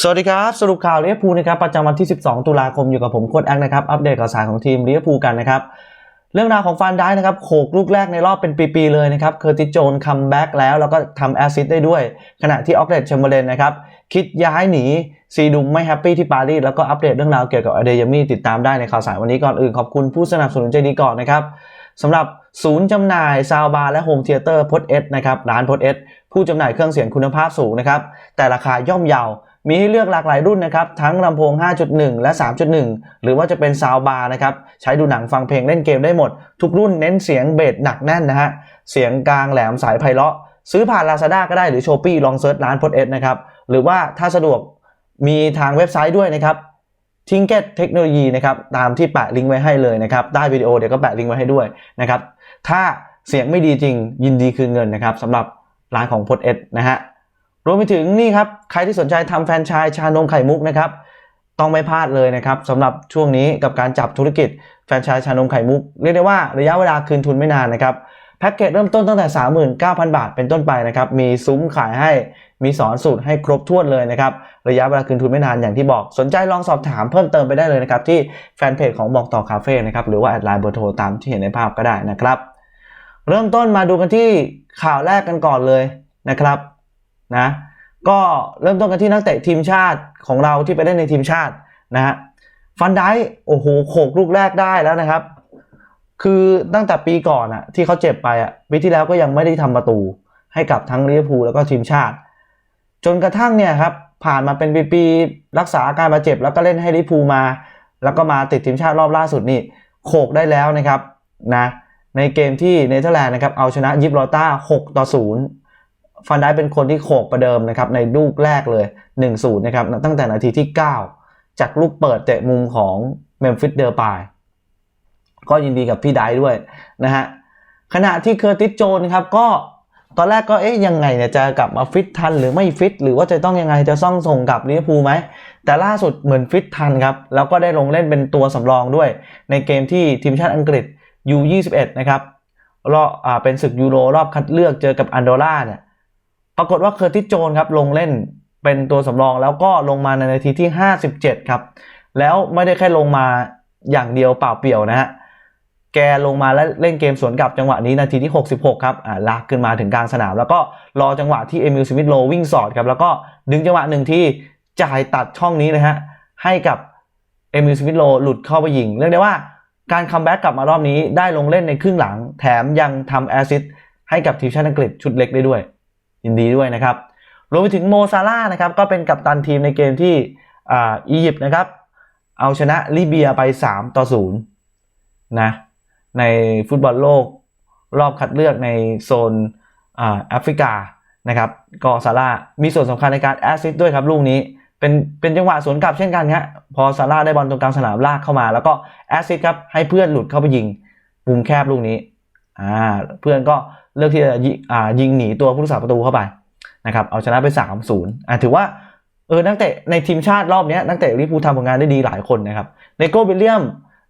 สวัสดีครับ สรุปข่าวเลียพูนะครับประจำวันที่ 12 ตุลาคมอยู่กับผมโค้ดแองนะครับอัปเดตข่าวสารของทีมเลียพูกันนะครับเรื่องราวของฟันได้นะครับโขกลูกแรกในรอบเป็นปี ๆ เลยนะครับเคอร์ติโจนคัมแบ็กแล้ว แล้วก็ทำแอสซิสได้ด้วย ขณะที่ออกเลตเชมเบอร์เลนนะครับคิดย้ายหนีซีดุมไม่แฮปปี้ที่ปารีสแล้วก็อัปเดตเรื่องราวเกี่ยวกับอเดยามีติดตามได้ในข่าวสารวันนี้ก่อนอื่นขอบคุณผู้สนับสนุนใจดีก่อนนะครับสำหรับศูนย์จำหน่ายซาวบาร์และโฮมเทเตอร์พดเอสนะครับร้านพดเอสผู้จำหน่ายเครื่องเสียงคุณภาพสูงนะครับแต่ราคาย่อมเยา มีให้เลือกหลากหลายรุ่นนะครับทั้งลำโพง 5.1 และ 3.1 หรือว่าจะเป็นซาวบาร์นะครับใช้ดูหนังฟังเพลงเล่นเกมได้หมด ทุกรุ่นเน้นเสียงเบสหนักแน่นนะฮะเสียงกลางแหลมสายไพเราะ ซื้อผ่าน Lazada ก็ได้หรือ s h ป p e e ลองเซิร์ชร้านพดเอสนะครับหรือว่าถ้าสะดวกมีทางเว็บไซต์ด้วยนะครับทิงเก็ตเทคโนโลยีนะครับตามที่แปะลิงก์ไว้ให้เลยนะครับใต้วิดีโอเดี๋ยวก็แปะลิงก์ไว้ให้ด้วยนะครับถ้าเสียงไม่ดีจริงยินดีคืนเงินนะครับสำหรับร้านของพดเอสนะฮะ รวมไปถึงนี่ครับ ใครที่สนใจทำแฟรนไชส์ชานมไข่มุกนะครับ ต้องไม่พลาดเลยนะครับสำหรับช่วงนี้กับการจับธุรกิจแฟรนไชส์ชานมไข่มุก เรียกได้ว่าระยะเวลาคืนทุนไม่นานนะครับแพ็กเกจเริ่มต้นตั้งแต่ 39,000 บาทเป็นต้นไปนะครับ มีซุ้มขายให้ มีสอนสูตรให้ครบถ้วนเลยนะครับ ระยะเวลาคืนทุนไม่นานอย่างที่บอก สนใจลองสอบถามเพิ่มเติมไปได้เลยนะครับ ที่แฟนเพจของบอกต่อคาเฟ่นะครับ หรือว่าแอดไลน์เบอร์โทรตามที่เห็นในภาพก็ได้นะครับ เริ่มต้นมาดูกันที่ข่าวแรกกันก่อนเลยนะครับ นะก็เริ่มต้นกันที่นักเตะทีมชาติของเราที่ไปเล่นในทีมชาตินะฮะฟันได้โอ้โหโขกลูกแรกได้แล้วนะครับ คือตั้งแต่ปีก่อนอะที่เขาเจ็บไปอะปีที่แล้วก็ยังไม่ได้ทำประตู ให้กับทั้งลิเวอร์พูลแล้วก็ทีมชาติ จนกระทั่งเนี่ยครับผ่านมาเป็นปีๆรักษาอาการบาดเจ็บ แล้วก็เล่นให้ลิเวอร์พูลมา แล้วก็มาติดทีมชาติรอบล่าสุดนี่โขกได้แล้วนะครับนะในเกมที่เนเธอร์แลนด์นะครับเอาชนะยิบรอต้า6ต่อ0 ฟันได้เป็นคนที่โขกประเดิมนะครับในลูกแรกเลย1-0นะครับตั้งแต่นาทีที่ 9 จากลูกเปิดเตะมุมของเมมฟิสเดอร์ปายก็ยินดีกับพี่ไดด้วยนะฮะขณะที่เคอร์ติสโจนครับก็ตอนแรกก็เอ๊ะยังไงเนี่ยจะกลับมาฟิตทันหรือไม่ฟิตหรือว่าจะต้องยังไงจะซ่องส่งกับลิเวอร์พูลไหมแต่ล่าสุดเหมือนฟิตทันครับแล้วก็ได้ลงเล่นเป็นตัวสำรองด้วย ในเกมที่ทีมชาติอังกฤษ U21 นะครับรอบอ่าเป็นศึกยูโรรอบคัดเลือกเจอกับอันโดร่าเนี่ย ปรากฏว่าเคอร์ติสโจนครับลงเล่นเป็นตัวสำรองแล้วก็ลงมาในนาทีที่ 57 ครับ แล้วไม่ได้แค่ลงมาอย่างเดียวเปล่าเปลี่ยวนะฮะแกลงมาแล้วเล่นเกมสวนกลับจังหวะนี้นาทีที่ 66 ครับอ่าลากขึ้นมาถึงกลางสนาม แล้วก็รอจังหวะที่เอมิลสมิธโลวิ่งสอดครับแล้วก็ดึงจังหวะหนึ่งที่จ่ายตัดช่องนี้นะฮะให้กับเอมิลสมิธโลหลุดเข้าไปยิง เรียกได้ว่าการคัมแบ็กกลับมารอบนี้ได้ลงเล่นในครึ่งหลัง แถมยังทำแอซิสให้กับทีมชาติอังกฤษชุดเล็กได้ด้วย ยินดีด้วยนะครับรวมไปถึงโมซาร่านะครับก็เป็นกัปตันทีมในเกมที่อ่าอียิปต์นะครับเอาชนะลิเบียไป 3 ต่อ0นะในฟุตบอลโลกรอบคัดเลือกในโซนอ่าแอฟริกานะครับก็ซาร่ามีส่วนสำคัญในการแอสซิสต์ด้วยครับลูกนี้เป็นเป็นจังหวะสวนกลับเช่นกันครับพอซาร่าได้บอลตรงกลางสนามลากเข้ามา แล้วก็แอสซิสต์ครับให้เพื่อนหลุดเข้าไปยิงมุมแคบลูกนี้อ่าเพื่อนก็ เลือกที่จะยิอ่ายิงหนีตัวผู้รักษาประตูเข้าไปนะครับเอาชนะไป3-0อ่าถือว่าเออนักเตะในทีมชาติรอบนี้นักเตะลิเวอร์พูทำผลงานได้ดีหลายคนนะครับในโกวิลเลียม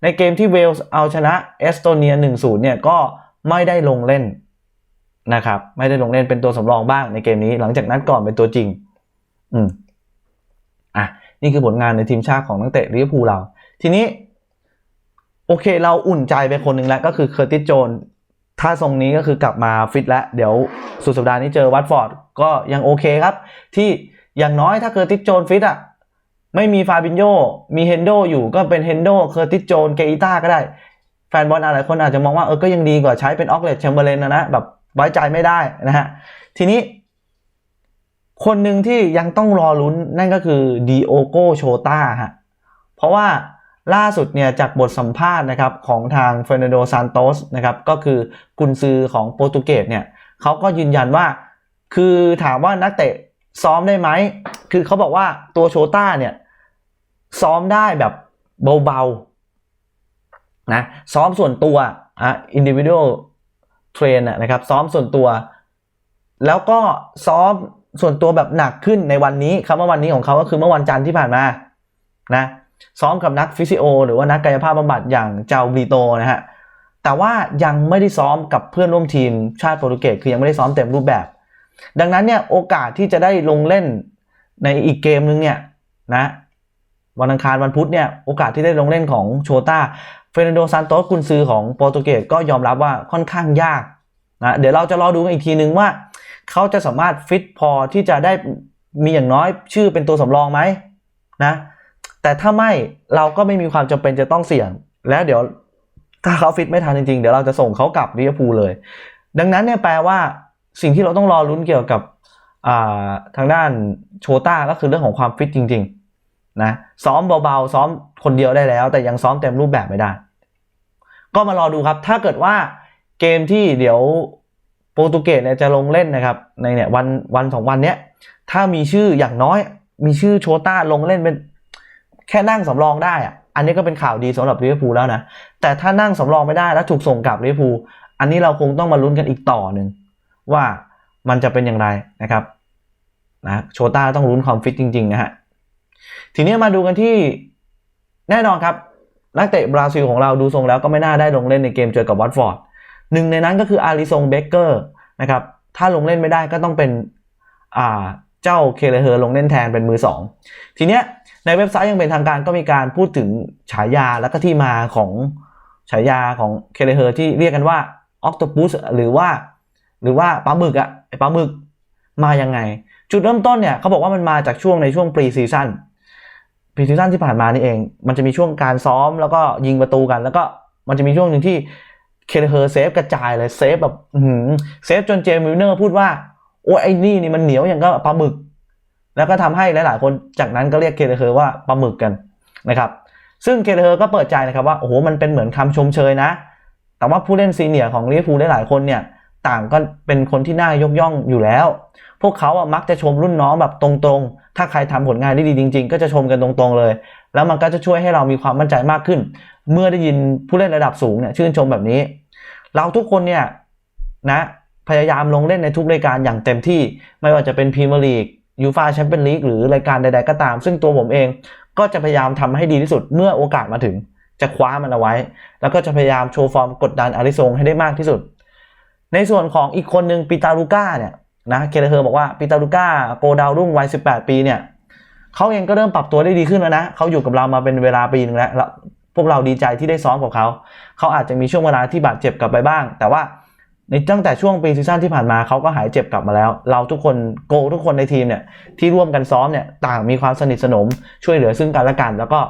ในเกมที่เวลส์เอาชนะเอสโตเนีย 1-0เนี่ยก็ไม่ได้ลงเล่นนะครับไม่ได้ลงเล่นเป็นตัวสำรองบ้างในเกมนี้ หลังจากนั้นก่อนเป็นตัวจริง อืมอะนี่คือผลงานในทีมชาติของนักเตะลิเวอร์พูลเรา ทีนี้ โอเคเราอุ่นใจไปคนหนึ่งแล้วก็คือเคอร์ติสโจน ถ้าทรงนี้ก็คือกลับมาฟิตแล้ว เดี๋ยวสุดสัปดาห์นี้เจอวัตฟอร์ดก็ยังโอเคครับ ที่อย่างน้อยถ้าเคอร์ติสโจนฟิตอะไม่มีฟาบินโยมีเฮนโดอยู่ก็เป็นเฮนโดเคอร์ติสโจนเกอิต้าก็ได้ แฟนบอลหลายคนอาจจะมองว่าเออก็ยังดีกว่าใช้เป็นออกเลตแชมเบอร์เลนนะนะ แบบไว้ใจไม่ได้นะฮะ ทีนี้ คนหนึ่งที่ยังต้องรอลุ้นนั่นก็คือดีโอโกโชตาฮะ เพราะว่า ล่าสุดเนี่ยจากบทสัมภาษณ์นะครับของทางเฟรนันโดซานโตสนะครับก็คือกุนซือของโปรตุเกสเนี่ยเขาก็ยืนยันว่า คือถามว่านักเตะซ้อมได้ไหม คือเขาบอกว่าตัวโชต้าเนี่ยซ้อมได้แบบเบาๆนะซ้อมส่วนตัวอะ individual train อะนะครับซ้อมส่วนตัว แล้วก็ซ้อมส่วนตัวแบบหนักขึ้นในวันนี้คำว่าวันนี้ของเขาก็คือเมื่อวันจันทร์ที่ผ่านมานะ ซ้อมกับนักฟิสิโอ หรือว่านักกายภาพบำบัดอย่างเจ้าบรีโตนะฮะแต่ว่ายังไม่ได้ซ้อมกับเพื่อนร่วมทีมชาติโปรตุเกสคือยังไม่ได้ซ้อมเต็มรูปแบบ ดังนั้นเนี่ยโอกาสที่จะได้ลงเล่นในอีกเกมนึงเนี่ยนะวันอังคารวันพุธเนี่ยโอกาสที่ได้ลงเล่นของโชต้าเฟรนันโดซานโตสกุนซือของโปรตุเกสก็ยอมรับว่าค่อนข้างยากนะเดี๋ยวเราจะรอดูกันอีกทีนึงว่า เขาจะสามารถฟิตพอที่จะได้มีอย่างน้อยชื่อเป็นตัวสำรองไหมนะ แต่ถ้าไม่เราก็ไม่มีความจำเป็นจะต้องเสี่ยง แล้วเดี๋ยวถ้าเขาฟิตไม่ทันจริงๆ เดี๋ยวเราจะส่งเขากลับลิเวอร์พูลเลย ดังนั้นเนี่ยแปลว่าสิ่งที่เราต้องรอลุ้นเกี่ยวกับทางด้านโชต้าก็คือเรื่องของความฟิตจริงๆนะซ้อมเบาๆซ้อมคนเดียวได้แล้ว แต่ยังซ้อมเต็มรูปแบบไม่ได้ ก็มารอดูครับ ถ้าเกิดว่าเกมที่เดี๋ยวโปรตุเกสเนี่ยจะลงเล่นนะครับ ในเนี่ยวันวันสองวันเนี้ยถ้ามีชื่ออย่างน้อย มีชื่อโชต้าลงเล่นเป็น แค่นั่งสำรองได้อะอันนี้ก็เป็นข่าวดีสำหรับลิเวอร์พูลแล้วนะ แต่ถ้านั่งสำรองไม่ได้แล้วถูกส่งกลับลิเวอร์พูลอันนี้เราคงต้องมาลุ้นกันอีกต่อหนึ่งว่ามันจะเป็นอย่างไรนะครับนะโชต้าต้องลุ้นความฟิตจริงๆนะฮะทีนี้มาดูกันที่แน่นอนครับนักเตะบราซิลของเราดูทรงแล้วก็ไม่น่าได้ลงเล่นในเกมเจอกับวัตฟอร์ดหนึ่งในนั้นก็คืออาริซงเบเกอร์นะครับถ้าลงเล่นไม่ได้ก็ต้องเป็นอ่า เจ้าเคเลเฮอร์ลงเล่นแทนเป็นมือ 2 ทีเนี้ยในเว็บไซต์ยังเป็นทางการก็มีการพูดถึงฉายาและก็ที่มาของฉายาของเคเลเฮอร์ที่เรียกกันว่าออกโตปุสหรือว่า หรือว่าปลาหมึกอะไอปลาหมึกมายังไง จุดเริ่มต้นเนี่ยเขาบอกว่ามันมาจากช่วงในช่วงปรีซีซั่นปรีซีซั่นที่ผ่านมานี่เอง มันจะมีช่วงการซ้อมแล้วก็ยิงประตูกัน แล้วก็มันจะมีช่วงหนึ่งที่เคเลเฮอร์เซฟกระจายเลยเซฟแบบเซฟจนเจมิลเนอร์พูดว่า โอ้ไอ้นี่นี่มันเหนียวอย่างก็ปลาหมึก แล้วก็ทำให้หลาย ๆ คนจากนั้นก็เรียกเคเลเฮอร์ว่าปลาหมึกกันนะครับ ซึ่งเคเลเฮอร์ก็เปิดใจนะครับว่าโอ้โหมันเป็นเหมือนคำชมเชยนะ แต่ว่าผู้เล่นซีเนียร์ของลิเวอร์พูลหลาย ๆ คนเนี่ยต่างก็เป็นคนที่น่ายกย่องอยู่แล้ว พวกเขาอะมักจะชมรุ่นน้องแบบตรง ๆ ถ้าใครทำผลงานได้ดีจริง ๆ ก็จะชมกันตรง ๆ เลย แล้วมันก็จะช่วยให้เรามีความมั่นใจมากขึ้น เมื่อได้ยินผู้เล่นระดับสูงเนี่ยชื่นชมแบบนี้ เราทุกคนเนี่ยนะ พยายามลงเล่นในทุกรายการอย่างเต็มที่ ไม่ว่าจะเป็นพรีเมียร์ลีกยูฟาแชมเปี้ยนลีกหรือรายการใด ๆ ก็ตาม ซึ่งตัวผมเองก็จะพยายามทำให้ดีที่สุดเมื่อโอกาสมาถึง จะคว้ามันเอาไว้ แล้วก็จะพยายามโชว์ฟอร์มกดดันอาริซงให้ได้มากที่สุด ในส่วนของอีกคนหนึ่งปิตาลูก้าเนี่ยนะเคเลเฮอร์บอกว่าปิตาลูก้าโกดาวรุ่งวัย 18 ปีเนี่ยเขาเองก็เริ่มปรับตัวได้ดีขึ้นแล้วนะเขาอยู่กับเรามาเป็นเวลาปีนึงแล้วพวกเราดีใจที่ได้ซ้อมกับเขา เขาอาจจะมีช่วงเวลาที่บาดเจ็บกลับไปบ้าง แต่ว่า ในตั้งแต่ช่วงปีซีซั่นที่ผ่านมาเขาก็หายเจ็บกลับมาแล้ว เราทุกคนโกทุกคนในทีมเนี่ยที่ร่วมกันซ้อมเนี่ยต่างมีความสนิทสนมช่วยเหลือซึ่งกันและกัน แล้วก็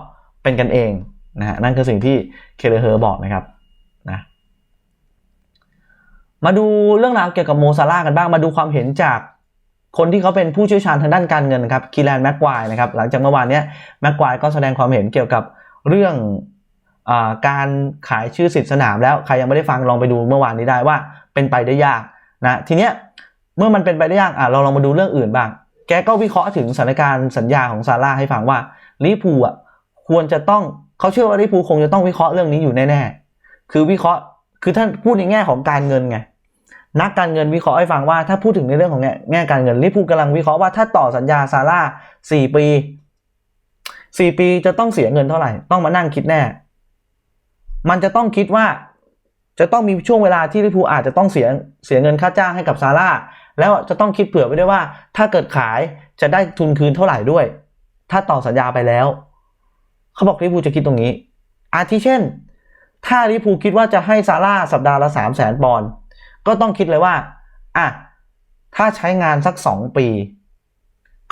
เป็นกันเองนะฮะนั่นคือสิ่งที่เคเลเฮอร์บอกนะครับนะมาดูเรื่องราวเกี่ยวกับโมซาร่ากันบ้างมาดูความเห็นจากคนที่เขาเป็นผู้เชี่ยวชาญทางด้านการเงินนะครับคีแลนแม็กควายนะครับหลังจากเมื่อวานนี้แม็กควายก็แสดงความเห็นเกี่ยวกับเรื่องอการขายชื่อสิทธิ์สนามแล้วใครยังไม่ได้ฟังลองไปดูเมื่อวานนี้ได้ว่า เป็นไปได้ยากนะทีเนี้ยเมื่อมันเป็นไปได้ยากอะเราลองมาดูเรื่องอื่นบ้าง แกก็วิเคราะห์ถึงสถานการณ์สัญญาของซาร่าให้ฟังว่าลิปูอะควรจะต้องเขาเชื่อว่าลิปูคงจะต้องวิเคราะห์เรื่องนี้อยู่แน่ๆคือวิเคราะห์คือท่านพูดในแง่ของการเงินไงนักการเงินวิเคราะห์ให้ฟังว่าถ้าพูดถึงในเรื่องของแง่การเงินลิปูกำลังวิเคราะห์ว่าถ้าต่อสัญญาซาร่าสี่ปีสี่ปีจะต้องเสียเงินเท่าไหร่ ต้องมานั่งคิดแน่ มันจะต้องคิดว่า จะต้องมีช่วงเวลาที่ลิพูอาจจะต้องเสียเสียเงินค่าจ้างให้กับซาร่าแล้วจะต้องคิดเผื่อไว้ด้วยว่า ถ้าเกิดขายจะได้ทุนคืนเท่าไหร่ด้วย ถ้าต่อสัญญาไปแล้ว เขาบอกลิพูจะคิดตรงนี้ อาทิเช่น ถ้าลิพูคิดว่าจะให้ซาร่าสัปดาห์ละสามแสนปอนด์ก็ต้องคิดเลยว่าอะถ้าใช้งานสักสองปี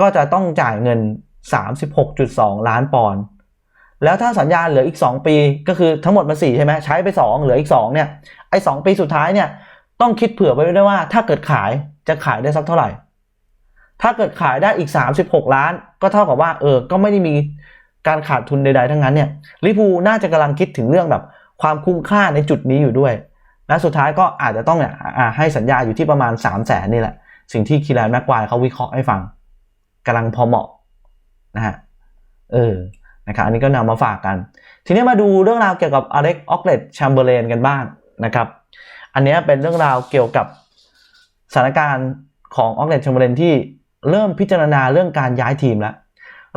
ก็จะต้องจ่ายเงิน 36.2 ล้านปอนด์ แล้วถ้าสัญญาเหลืออีก 2 ปีก็คือทั้งหมดมัน4ใช่ไหมใช้ไป 2 เหลืออีก2เนี่ยไอ้สปีสุดท้ายเนี่ยต้องคิดเผื่อไว้ด้วยว่า ถ้าเกิดขายจะขายได้สักเท่าไหร่ ถ้าเกิดขายได้อีก 36 ล้าน ก็เท่ากับว่าเออก็ไม่ได้มีการขาดทุนใดๆทั้งนั้นเนี่ยลิปูน่าจะกำลังคิดถึงเรื่องแบบความคุ้มค่าในจุดนี้อยู่ด้วย และสุดท้ายก็อาจจะต้องเนี่ยให้สัญญาอยู่ที่ประมาณ 3 0 0แสนนี่แหละ สิ่งที่คีแลนแม็กควายเขาวิเคราะห์ให้ฟังกำลังพอเหมาะนะฮะเออ นะครับอันนี้ก็นำมาฝากกัน ทีนี้มาดูเรื่องราวเกี่ยวกับอเล็กออกเลตแชมเบอร์เลนกันบ้างนะครับ อันนี้เป็นเรื่องราวเกี่ยวกับสถานการณ์ของออกเลตแชมเบอร์เลนที่เริ่มพิจารณาเรื่องการย้ายทีมแล้ว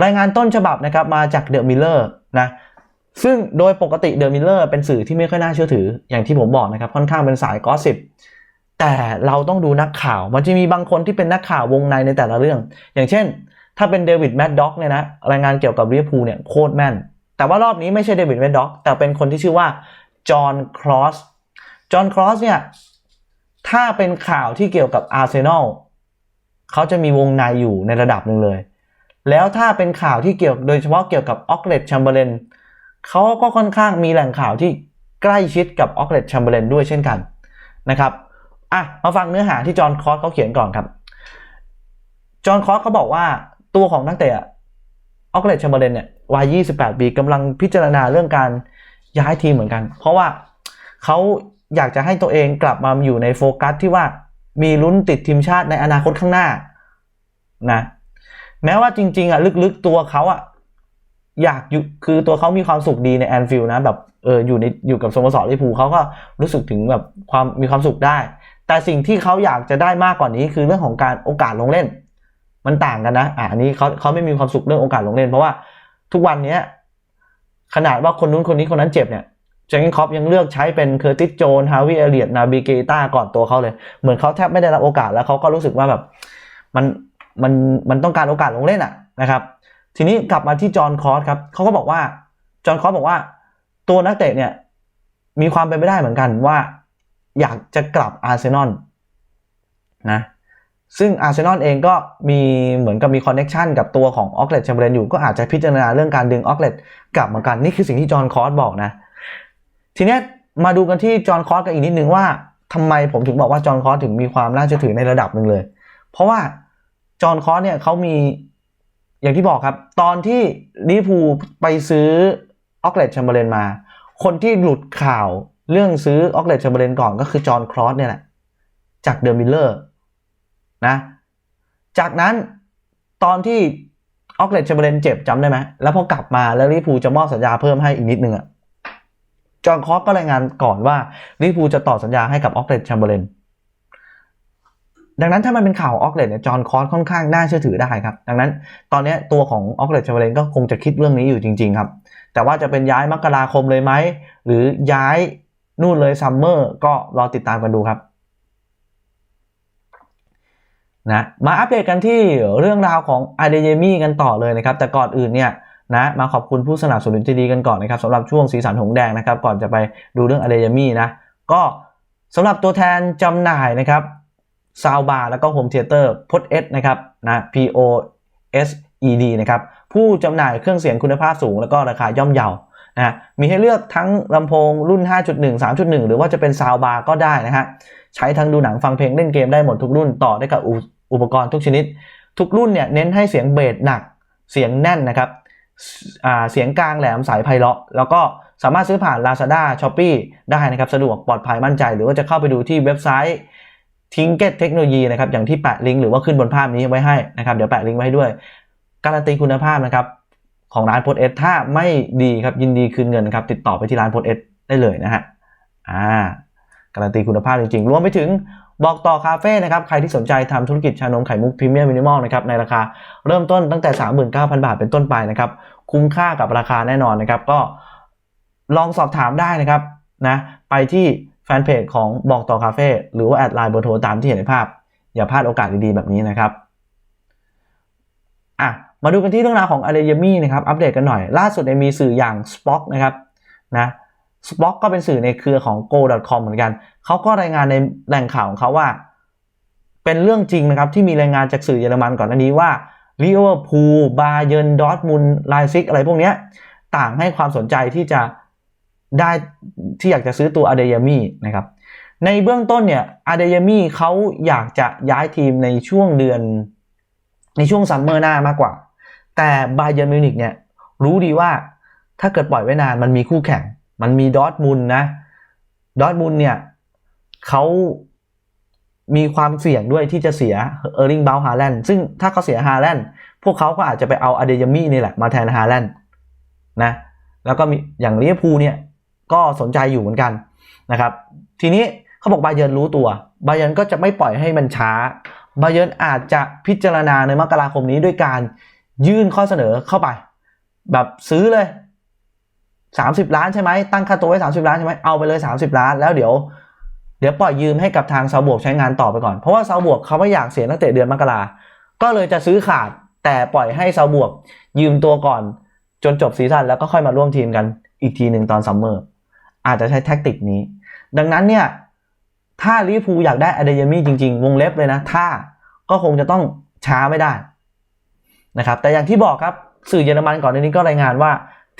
รายงานต้นฉบับนะครับมาจากเดอะมิลเลอร์นะซึ่งโดยปกติเดอะมิลเลอร์เป็นสื่อที่ไม่ค่อยน่าเชื่อถือ อย่างที่ผมบอกนะครับค่อนข้างเป็นสายกอสิบแต่เราต้องดูนักข่าว มันจะมีบางคนที่เป็นนักข่าววงในในแต่ละเรื่อง อย่างเช่น ถ้าเป็นเดวิดแมดด็อกเนี่ยนะรายงานเกี่ยวกับลิเวอร์พูลเนี่ยโคตรแม่น แต่ว่ารอบนี้ไม่ใช่เดวิดแมดด็อกแต่เป็นคนที่ชื่อว่าจอห์นครอสจอห์นครอสเนี่ยถ้าเป็นข่าวที่เกี่ยวกับอาร์เซนอลเขาจะมีวงในอยู่ในระดับหนึ่งเลย แล้วถ้าเป็นข่าวที่เกี่ยวโดยเฉพาะเกี่ยวกับออกเลตแชมเบอร์เลนเขาก็ค่อนข้างมีแหล่งข่าวที่ใกล้ชิดกับออกเลตแชมเบอร์เลนด้วยเช่นกันนะครับอะมาฟังเนื้อหาที่จอห์นคอสเขาเขียนก่อนครับจอห์นคอสเขาบอกว่า ตัวของนักเตะออกเลตแชมเบอร์เลนเนี่ยวัย 28 ปีกำลังพิจารณาเรื่องการย้ายทีมเหมือนกัน เพราะว่าเขาอยากจะให้ตัวเองกลับมาอยู่ในโฟกัสที่ว่ามีลุ้นติดทีมชาติในอนาคตข้างหน้านะแม้ว่าจริง ๆอะลึกๆตัวเขาอะอยากอยู่คือตัวเขามีความสุขดีในแอนฟิลด์นะแบบเอออยู่ในอยู่กับสโมสรลิเวอร์พูลเขาก็รู้สึกถึงแบบความมีความสุขได้ แต่สิ่งที่เขาอยากจะได้มากกว่านี้คือเรื่องของการโอกาสลงเล่น มันต่างกันนะอะอันนี้เขาเขาไม่มีความสุขเรื่องโอกาสลงเล่น เพราะว่าทุกวันเนี้ยขนาดว่าคนนู้นคนนี้คนนั้นเจ็บเนี่ยเจงคอปยังเลือกใช้เป็นเคอร์ติสโจนฮาวิเอเลียตนาบิเกต้าก่อนตัวเขาเลย เหมือนเขาแทบไม่ได้รับโอกาสแล้วเขาก็รู้สึกว่าแบบมันมันมันต้องการโอกาสลงเล่นอะนะครับ ทีนี้กลับมาที่จอห์นคอสครับเขาก็บอกว่าจอห์นคอสบอกว่าตัวนักเตะเนี่ยมีความเป็นไปได้เหมือนกันว่า อยากจะกลับอาร์เซนอลนะ ซึ่งอาร์เซนอลเองก็มีเหมือนกับมีคอนเน็ชันกับตัวของออกเลตแชมเบรนอยู่ก็อาจจะพิจารณาเรื่องการดึงออกเลตกลับมากันนี่คือสิ่งที่จอห์นคอสบอกนะ ทีนี้มาดูกันที่จอห์นคอสกันอีกนิดนึงว่าทำไมผมถึงบอกว่าจอห์นคอสถึงมีความน่าเชื่อถือในระดับหนึ่งเลย เพราะว่าจอห์นคอสเนี่ยเขามีอย่างที่บอกครับ ตอนที่ลิเวอร์พูไปซื้อออกเลตแชมเบอร์เลนมา คนที่หลุดข่าวเรื่องซื้อออกเลตแชมเบอร์เลนก่อนก็คือจอห์นครอสเนี่ยแหละจากเดอร์มิลเลอร์ นะ จากนั้นตอนที่ออกเลตแชมเบรนเจ็บจำได้ไหม แล้วพอกลับมาแล้วลิพูจะมอบสัญญาเพิ่มให้อีกนิดนึงอะจอห์นครอสก็รายงานก่อนว่าลิพูจะต่อสัญญาให้กับออกเลตแชมเบรนดังนั้นถ้ามันเป็นข่าวออกเลตเนี่ยจอห์นคอสค่อนข้างน่าเชื่อถือได้ครับ ดังนั้นตอนนี้ตัวของออกเลตเชาเวเลนก็คงจะคิดเรื่องนี้อยู่จริง ๆ ครับ แต่ว่าจะเป็นย้ายมกราคมเลยไหมหรือย้ายนู่นเลยซัมเมอร์ก็รอติดตามกันดูครับ นะมาอัปเดตกันที่เรื่องราวของอาเดเยมี่กันต่อเลยนะครับ แต่ก่อนอื่นเนี่ยนะมาขอบคุณผู้สนับสนุนที่ดีกันก่อนนะครับสำหรับช่วงสีสันหงแดงนะครับ ก่อนจะไปดูเรื่องอาเดเยมี่นะก็สำหรับตัวแทนจำหน่ายนะครับซาวบาร์แล้วก็โฮมเทเตอร์พดเอสนะครับนะ P O S E D นะครับผู้จำหน่ายเครื่องเสียงคุณภาพสูง แล้วก็ราคาย่อมเยานะมีให้เลือกทั้งลำโพงรุ่น 5.1 3.1 หรือว่าจะเป็นซาวบาร์ก็ได้นะฮะใช้ทั้งดูหนังฟังเพลงเล่นเกมได้หมดทุกรุ่นต่อได้กับ อุปกรณ์ทุกชนิด ทุกรุ่นเนี่ยเน้นให้เสียงเบสหนักเสียงแน่นนะครับเสียงกลางแหลมสายไพเราะ แล้วก็สามารถซื้อผ่าน Lazada Shopee ได้นะครับ สะดวกปลอดภัยมั่นใจ หรือว่าจะเข้าไปดูที่เว็บไซต์ทิงเก็ตเทคโนโลยีนะครับ อย่างที่แปะลิงก์หรือว่าขึ้นบนภาพนี้ไว้ให้นะครับ เดี๋ยวแปะลิงก์ไว้ให้ด้วย การันตีคุณภาพนะครับของร้านโพสเอสถ้าไม่ดีครับยินดีคืนเงินนะครับติดต่อไปที่ร้านโพสเอสได้เลยนะฮะอ่า การันตีคุณภาพจริงๆ รวมไปถึงบอกต่อคาเฟ่นะครับ ใครที่สนใจทำธุรกิจชานมไข่มุกพรีเมียมมินิมอลนะครับ ในราคาเริ่มต้นตั้งแต่ 39,000 บาทเป็นต้นไปนะครับ คุ้มค่ากับราคาแน่นอนนะครับ ก็ลองสอบถามได้นะครับนะไปที่แฟนเพจของบอกต่อคาเฟ่หรือว่าแอดไลน์เบอร์โทรตามที่เห็นในภาพ อย่าพลาดโอกาสดีๆแบบนี้นะครับอะมาดูกันที่เรื่องราวของอ d เ y ยมี่นะครับ อัปเดตกันหน่อย ล่าสุดมีสื่ออย่าง Spock นะครับนะ สป็อกก็เป็นสื่อในเครือของ go.com เหมือนกัน เขาก็รายงานในแหล่งข่าวของเขาว่า เป็นเรื่องจริงนะครับ ที่มีรายงานจากสื่อเยอรมันก่อนหน้านี้ว่าลิเวอร์พูลบาเยิร์นดอร์ทมุนไลซิกอะไรพวกนี้ต่างให้ความสนใจที่จะได้ที่อยากจะซื้อตัวอเดยามี่นะครับ ในเบื้องต้นเนี่ยอเดยามี่เขาอยากจะย้ายทีมในช่วงเดือน ในช่วงซัมเมอร์หน้ามากกว่า แต่บาเยิร์นมิวนิกเนี่ยรู้ดีว่าถ้าเกิดปล่อยไว้นานมันมีคู่แข่ง มันมีดอทมุนนะดอทมุนเนี่ยเขามีความเสี่ยงด้วยที่จะเสียเออร์ลิงบาลฮาแลนด์ซึ่งถ้าเขาเสียฮาแลนด์พวกเขาก็อาจจะไปเอาอเดยามี่นี่แหละมาแทนฮาแลนด์นะแล้วก็มีอย่างลิเวอร์พูลเนี่ยก็สนใจอยู่เหมือนกันนะครับ ทีนี้เขาบอกบาเยินรู้ตัวบาเยินก็จะไม่ปล่อยให้มันช้าบาเยินอาจจะพิจารณาในมกราคมนี้ด้วยการยื่นข้อเสนอเข้าไป แบบซื้อเลย 30 ล้านใช่ไหมตั้งค่าตัวไว้30 ล้านใช่ไหมเอาไปเลย 30 ล้าน แล้วเดี๋ยว เดี๋ยวปล่อยยืมให้กับทางเซาบวกใช้งานต่อไปก่อน เพราะว่าเซาบวกเขาไม่อยากเสียนักเตะเดือนมกราก็เลยจะซื้อขาดแต่ปล่อยให้ซาบวกยืมตัวก่อน จนจบซีซั่นแล้วก็ค่อยมาร่วมทีมกันอีกทีหนึ่งตอนซัมเมอร์อาจจะใช้แท็กติกนี้ ดังนั้นเนี่ยถ้าลิเวอร์พูอยากได้อเดยมี่จริง ๆ วงเล็บเลยนะ ถ้าก็คงจะต้องช้าไม่ได้นะครับแต่อย่างที่บอกครับสื่อเยอรมันก่อนหน้านี้ก็รายงานว่า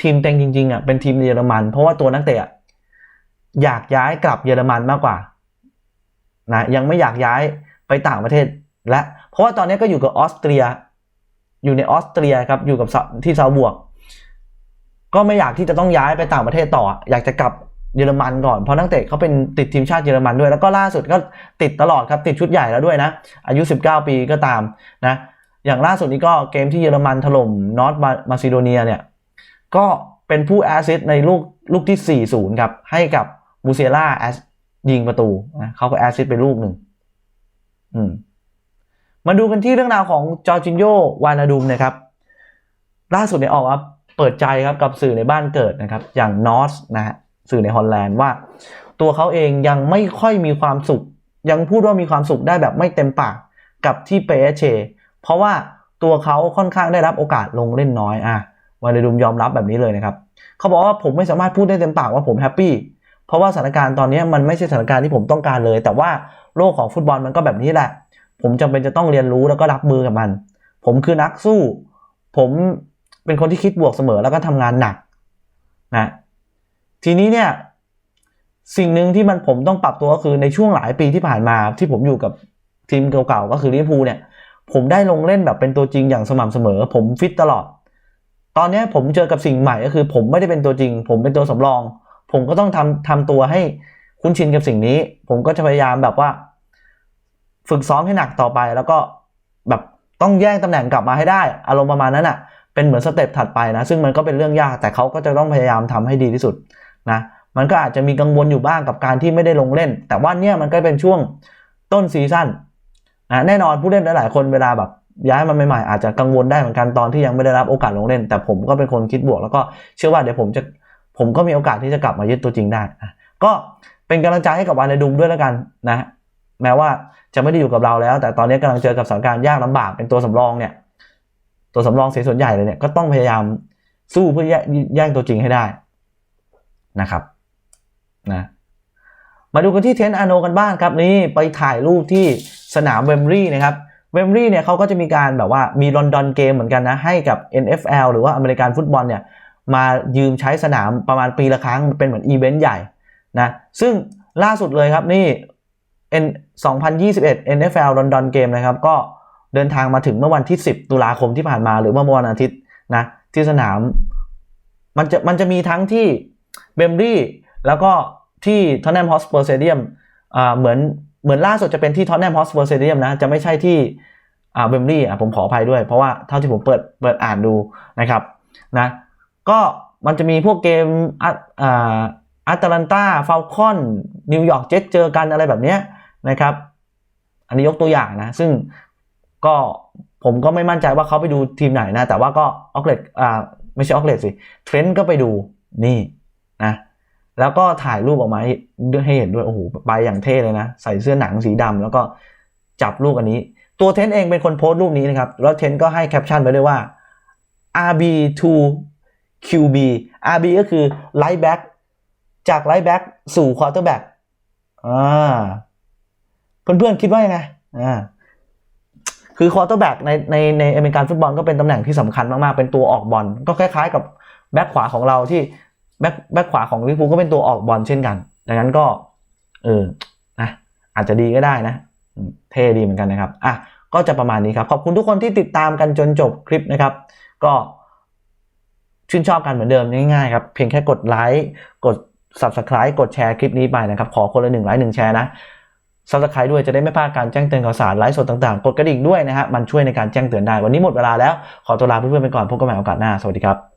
ทีมเต็งจริงๆอะเป็นทีมเยอรมัน เพราะว่าตัวนักเตะอยากย้ายกลับเยอรมันมากกว่านะยังไม่อยากย้ายไปต่างประเทศ และเพราะว่าตอนนี้ก็อยู่กับออสเตรีย อยู่ในออสเตรียครับอยู่กับที่ซาบวก ก็ไม่อยากที่จะต้องย้ายไปต่างประเทศต่อ อยากจะกลับเยอรมันก่อนเพราะนักเตะเขาเป็นติดทีมชาติเยอรมันด้วย แล้วก็ล่าสุดก็ติดตลอดครับติดชุดใหญ่แล้วด้วยนะ อายุ 19 ปีก็ตามนะอย่างล่าสุดนี้ก็เกมที่เยอรมันถล่มนอตมาซิโดเนียเนี่ย ก็เป็นผู้แอสซิสต์ในลูกลูกที่ 4-0 ครับ ให้กับบูเซล่าแอสยิงประตูนะเขาก็แอสซิสไปลูกหนึ่งอืมมาดูกันที่เรื่องราวของจอร์จินโยวานาดุมนะครับ ล่าสุดเนี่ยออกมาเปิดใจครับกับสื่อในบ้านเกิดนะครับ อย่างนอสนะฮะสื่อในฮอลแลนด์ว่า ตัวเขาเองยังไม่ค่อยมีความสุข ยังพูดว่ามีความสุขได้แบบไม่เต็มปากกับที่เปเชเพราะว่าตัวเขาค่อนข้างได้รับโอกาสลงเล่นน้อยอะ วานาดุมยอมรับแบบนี้เลยนะครับเขาบอกว่าผมไม่สามารถพูดได้เต็มปากว่าผมแฮปปี้เพราะว่าสถานการณ์ตอนนี้มันไม่ใช่สถานการณ์ที่ผมต้องการเลย แต่ว่าโลกของฟุตบอลมันก็แบบนี้แหละ ผมจำเป็นจะต้องเรียนรู้แล้วก็รับมือกับมัน ผมคือนักสู้ ผมเป็นคนที่คิดบวกเสมอแล้วก็ทำงานหนักนะทีนี้เนี่ยสิ่งหนึ่งที่มันผมต้องปรับตัวก็คือในช่วงหลายปีที่ผ่านมาที่ผมอยู่กับทีมเก่าๆก็คือลิเวอร์พูลเนี่ย ผมได้ลงเล่นแบบเป็นตัวจริงอย่างสม่ำเสมอ ผมฟิตตลอด ตอนนี้ผมเจอกับสิ่งใหม่ก็คือ ผมไม่ได้เป็นตัวจริง ผมเป็นตัวสำรอง ผมก็ต้องทำทำตัวให้คุ้นชินกับสิ่งนี้ ผมก็จะพยายามแบบว่า ฝึกซ้อมให้หนักต่อไป แล้วก็แบบต้องแย่งตำแหน่งกลับมาให้ได้ อารมณ์ประมาณนั้นอะ เป็นเหมือนสเต็ปถัดไปนะ ซึ่งมันก็เป็นเรื่องยาก แต่เขาก็จะต้องพยายามทำให้ดีที่สุดนะ มันก็อาจจะมีกังวลอยู่บ้างกับการที่ไม่ได้ลงเล่น แต่ว่าเนี่ยมันก็เป็นช่วงต้นซีซั่นนะแน่นอนผู้เล่นหลายๆคนเวลาแบบ ย้ายมาใหม่ๆอาจจะกังวลได้เหมือนกันตอนที่ยังไม่ได้รับโอกาสลงเล่น แต่ผมก็เป็นคนคิดบวก แล้วก็เชื่อว่าเดี๋ยวผมจะผมก็มีโอกาสที่จะกลับมายึดตัวจริงได้ก็เป็นกำลังใจให้กับวานในดุมด้วยแล้วกันนะแม้ว่าจะไม่ได้อยู่กับเราแล้ว แต่ตอนนี้กำลังเจอกับสถานการณ์ยากลำบากเป็นตัวสำรองเนี่ย ตัวสำรองเสียส่วนใหญ่เลยเนี่ยก็ต้องพยายามสู้เพื่อแย่งตัวจริงให้ได้นะครับนะมาดูกันที่เทนอาโนกันบ้างครับนี่ไปถ่ายรูปที่สนามเวมบรีนะครับ เวมรี่เนี่ยเขาก็จะมีการแบบว่ามีลอนดอนเกมเหมือนกันนะ ให้กับ NFL หรือว่าอเมริกันฟุตบอลเนี่ยมายืมใช้สนามประมาณปีละครั้งเป็นเหมือนอีเวนต์ใหญ่นะซึ่งล่าสุดเลยครับนี่ N 2021 NFL ลอนดอนเกมนะครับก็เดินทางมาถึงเมื่อวันที่ 10 ตุลาคมที่ผ่านมาหรือเมื่อวันอาทิตย์นะที่สนามมันจะมันจะมีทั้งที่เบมรี่แล้วก็ที่ทอนแนมฮอสเปอร์เซเดียมอ่าเหมือน เหมือนล่าสุดจะเป็นที่ท็อนแนมฮอสเปอร์เซเดียมนะ จะไม่ใช่ที่อ่าเบมบรีอะผมขออภัยด้วย เพราะว่าเท่าที่ผมเปิดเปิดอ่านดูนะครับนะก็มันจะมีพวกเกมอ่าอัตแลนตาฟาลคอนนิวยอร์กเจ็ตเจอกันอะไรแบบเนี้ยนะครับ อันนี้ยกตัวอย่างนะ ซึ่งก็ผมก็ไม่มั่นใจว่าเขาไปดูทีมไหนนะ แต่ว่าก็ออกเลตอ่าไม่ใช่ออกเลตสิเทรนด์ก็ไปดูนี่นะ แล้วก็ถ่ายรูปออกมาให้เห็นด้วยโอ้โหไปอย่างเท่เลยนะ ใส่เสื้อหนังสีดำแล้วก็จับลูกอันนี้ ตัวเทนเองเป็นคนโพสต์รูปนี้นะครับ แล้วเทนก็ให้แคปชั่นไว้ด้วยว่า RB to QB RB ก็คือไลท์แบ็กจากไลท์แบ็กสู่ควอเตอร์แบ็กอ่าเพื่อนๆคิดว่ายังไงอ่าคือคอร์เตอร์แบ็กในในในอเมริกันฟุตบอลก็เป็นตำแหน่งที่สำคัญมาก ๆ เป็นตัวออกบอล ก็คล้าย ๆ กับแบ็กขวาของเราที่ แบ็กแบ็กขวาของลิเวอร์พูลก็เป็นตัวออกบอลเช่นกัน ดังนั้นก็ เออนะอาจจะดีก็ได้นะ เท่ดีเหมือนกันนะครับอะก็จะประมาณนี้ครับขอบคุณทุกคนที่ติดตามกันจนจบคลิปนะครับ ก็ชื่นชอบกันเหมือนเดิมง่ายๆครับเพียงแค่กดไลค์กด subscribe กดแชร์คลิปนี้ไปนะครับ ขอคนละหนึ่งไลค์หนึ่งแชร์นะซับสไครต์ด้วยจะได้ไม่พลาดการแจ้งเตือนข่าวสารไลฟ์สดต่างๆ กดกระดิ่งด้วยนะฮะมันช่วยในการแจ้งเตือนได้ วันนี้หมดเวลาแล้ว ขอตัวลาเพื่อนๆไปก่อนพบกันใหม่โอกาสหน้า สวัสดีครับ